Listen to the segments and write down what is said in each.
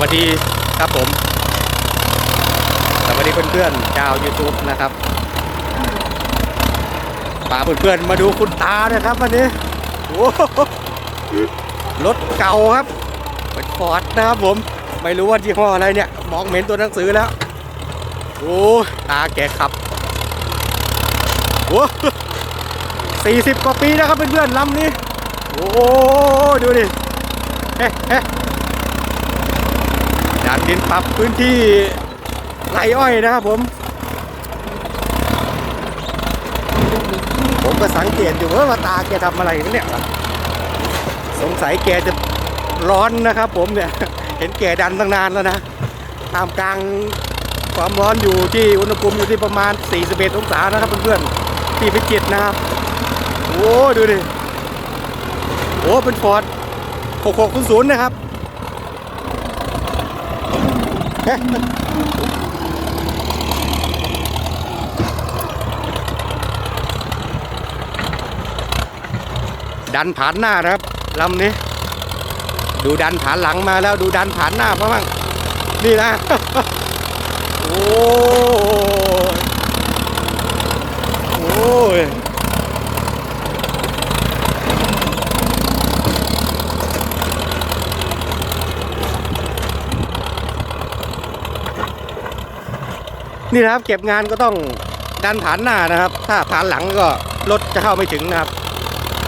วัสดีครับผม สวัสดีเพื่อนๆชาว YouTube นะครับพาเพื่อนๆมาดูคุณตานะครับวันนี้โอ้โหรถเก่าครับเป็นฟอร์ดนะครับผม ไม่รู้ว่ายี่ห้ออะไรเนี่ย มองเหม็นตัวหนังสือแล้ว โอ้ตาแกขับโอ้สี่สิบกว่าปีนะครับเพื่อนๆลำนี้ โอ้ดูดิเฮ้เฮ้ ดานดินปรับพื้นที่ไรอ้อยนะครับผม ผมก็สังเกตอยู่ว่าว่าตาแกทำอะไรเนี่ยสงสัยแกจะร้อนนะครับผมเนี่ย เห็นแกดันตั้งนานแล้วนะตามกลางความร้อนอยู่ที่อุณหภูมิอยู่ที่ประมาณ 41 องศานะครับเพื่อนๆที่พิจิตรนะครับ โอ้ดูดิโอ้เป็นฟอร์ด6600นะครับเฮ้ ดันผ่านหน้านะครับลำนี้ ดูดันผ่านหลังมาแล้วดูดันผ่านหน้าเพราะมั่งนี่นะ โอ้โอ้ย นี่นะครับเก็บงานก็ต้องดันผ่านหน้านะครับ ถ้าผ่านหลังก็รถจะเข้าไม่ถึงนะครับ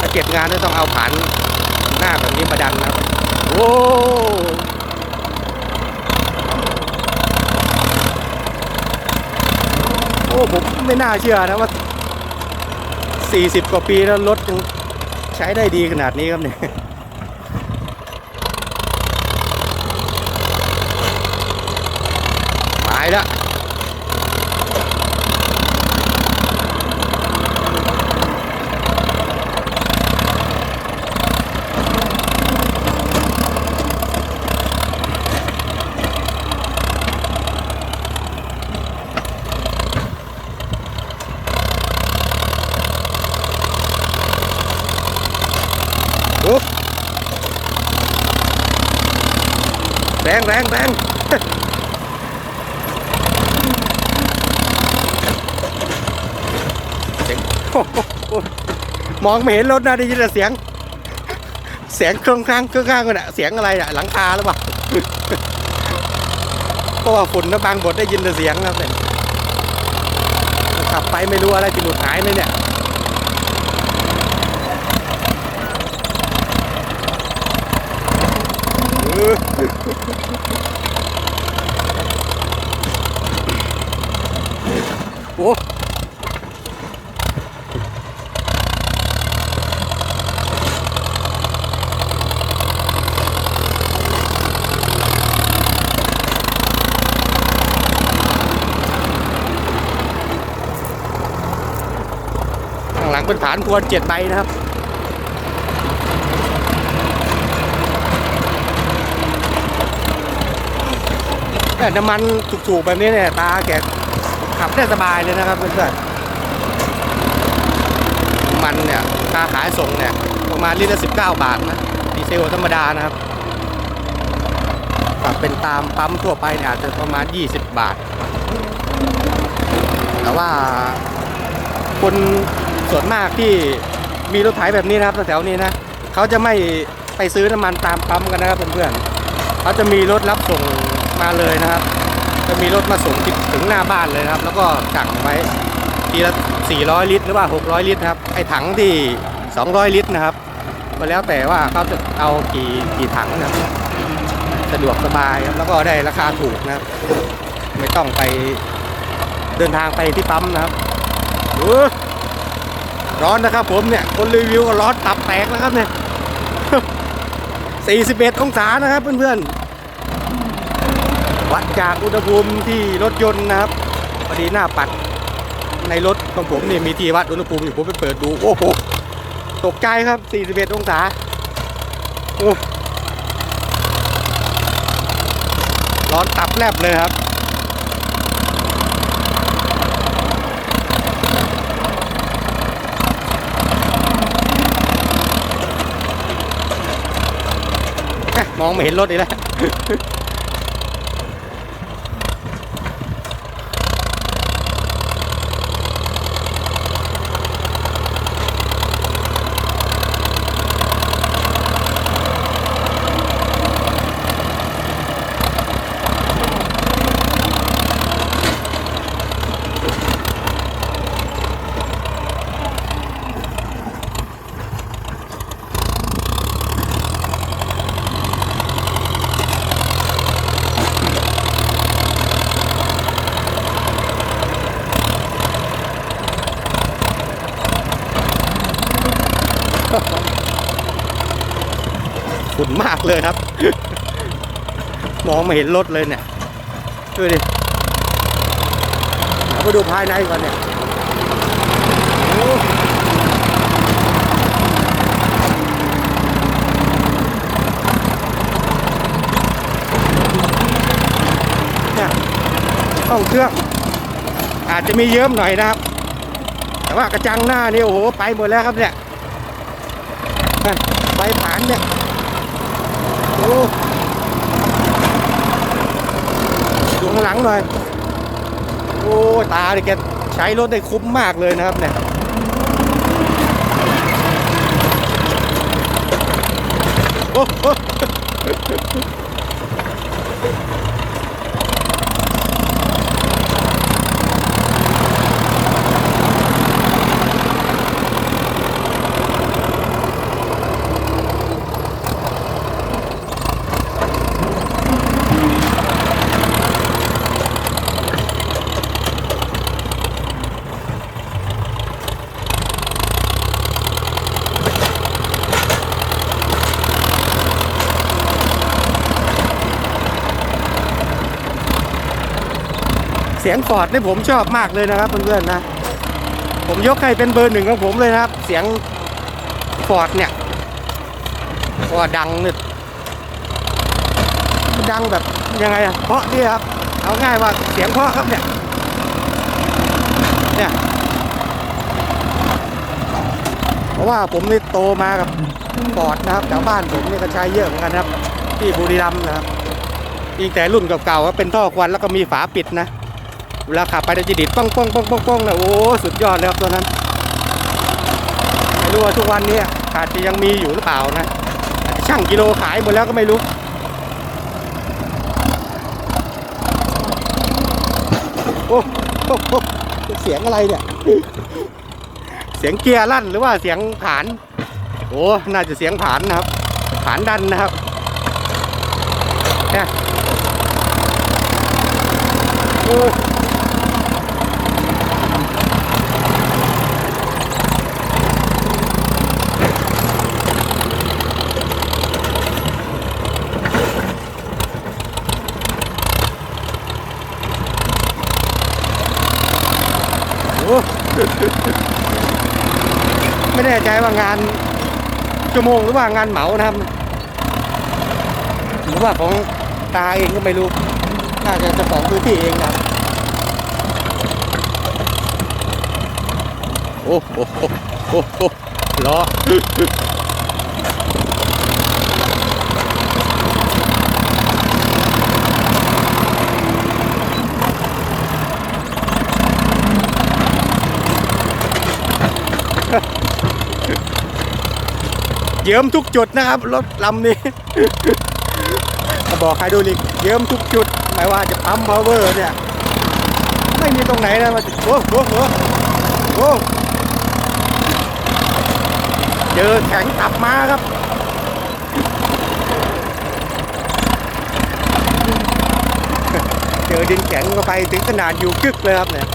ถ้าเก็บงานก็ต้องเอาผ่านหน้าแบบนี้มาดันนะครับโอ้โอ้ผมไม่น่าเชื่อนะว่า 40 กว่าปีแล้วรถยังใช้ได้ดีขนาดนี้ครับเนี่ยหายล้ว รงแรงแรงเสียงมองไม่เห็นรถนะได้ยินแต่เสียง เสียงเครื่องข้างเครื่องข้างกันอะเสียงอะไรอะหลังคาหรือเปล่าเพราะว่าฝุ่นนะบางบทได้ยินแต่เสียงครับเนี่ยขับไปไม่รู้อะไรจะหลุดหายไหมเนี่ย โอ้ข้างหลังเป็นฐานพวนเจ็ดใบนะครับ แต่น้ำมันถูกๆแบบนี้เนี่ยตาแกขับได้สบายเลยนะครับเพื่อนๆน้ำมันเนี่ยค่าขายส่งเนี่ยประมาณลิตรละ 19 บาทนะดีเซลธรรมดานะครับถ้าเป็นตามปั๊มทั่วไปเนี่ยอาจจะประมาณ 20 บาท แต่ว่าคนส่วนมากที่มีรถไถแบบนี้นะครับแถวๆนี้นะเขาจะไม่ไปซื้อน้ำมันตามปั๊มกันนะครับเพื่อนๆเขาจะมีรถรับส่ง มาเลยนะครับ จะมีรถมาส่งถึงหน้าบ้านเลยครับ แล้วก็สั่งไว้ทีละ 400 ลิตร หรือว่า 600 ลิตรครับ ไอ้ถังที่ 200 ลิตรนะครับมาแล้วแต่ว่าเขาจะเอากี่กี่ถังนะครับ สะดวกสบายครับ แล้วก็ได้ราคาถูกนะครับ ไม่ต้องไปเดินทางไปที่ปั๊มนะครับร้อนนะครับผมเนี่ย คนรีวิวก็ร้อนตับแตกนะครับเนี่ย 41 องศานะครับเพื่อนๆ วัดจากอุณหภูมิที่รถยนต์นะครับพอดีหน้าปัดในรถของผมนี่มีที่วัดอุณหภูมิอยู่ผมไปเปิดดูโอ้โหตกใจครับ 41 องศาโอ้ร้อนตับแลบเลยครับ มองไม่เห็นรถอีกแล้ว ฝุ่นมากเลยครับ มองไม่เห็นรถเลยเนี่ยดูดิเอาดูภายในก่อนเนี่ยเนี่ยห้องเครื่อง อาจจะมีเยิ้มหน่อยนะครับ แต่ว่ากระจังหน้านี่โอ้โหไปหมดแล้วครับเนี่ยไฟผานเนี่ย ดูข้างหลังหน่อย โอ้ตาเนี่ยแกใช้รถได้คุ้มมากเลยนะครับเนี่ยโอ้ สียงฟอร์ดนี่ผมชอบมากเลยนะครับเพื่อนๆนะ ผมยกให้เป็นเบอร์หนึ่งของผมเลยนะครับ เสียงฟอร์ดเนี่ยเพราะว่าดังนี่ยดังแบบยังไงอะเพราะนี่ครับ เอาง่ายว่าเสียงเพราะครับเนี่ยเนี่ยเพราะว่าผมนี่โตมากับฟอร์ดนะครับแถวบ้านผมนี่ก็ใช้เยอะเหมือนกันครับที่บุรีรัมย์นะครับยิ่งแต่รุ่นเก่าๆก็เป็นท่อควันแล้วก็มีฝาปิดนะ เวลาขับไปจะดิดป้องป้องป้องป้องป้องนะโอ้สุดยอดเลยครับตัวนั้นไม่รู้ว่าทุกวันนี้อาจจะยังมีอยู่หรือเปล่านะช่างกิโลขายหมดแล้วก็ไม่รู้โอ้โหเสียงอะไรเนี่ย เสียงเกียร์ลั่นหรือว่าเสียงผาน โอ้น่าจะเสียงผานนะครับ ผานดันนะครับเนี่ยโอ้ โอ้ ไม่แน่ใจว่างานชั่วโมงหรือว่างานเหมานะครับหรือว่าของตาเองก็ไม่รู้ น่าจะเจ้าของพื้นที่เองนะโอ้โหโอ้โหล้อ เยิ้มทุกจุดนะครับ รถลำนี้บอกไฮดรอลิกเยิ้มทุกจุดไม่ว่าจะปั๊มพาวเวอร์เนี่ย ไม่มีตรงไหนนะมาโอ้โหโอ้โหเจอแข็งตับมาครับเจอดินแข็งเข้าไปถึงขนาดอยู่กึกเลยครับเนี่ย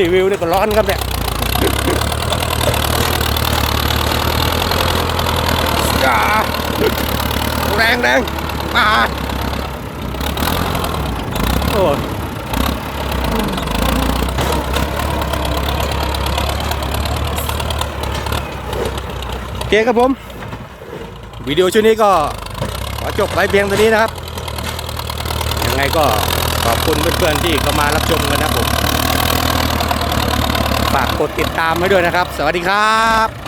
รีวิวเนี่ยก็ร้อนครับเนี่ยจ้าแรงแรงมาโอ้โอเคครับผม วิดีโอชุดนี้ก็ขอจบไว้เพียงเท่านี้นะครับ ยังไงก็ขอบคุณเพื่อนๆที่เข้ามารับชมกันนะครับผม ฝากกดติดตามไว้ด้วยนะครับ สวัสดีครับ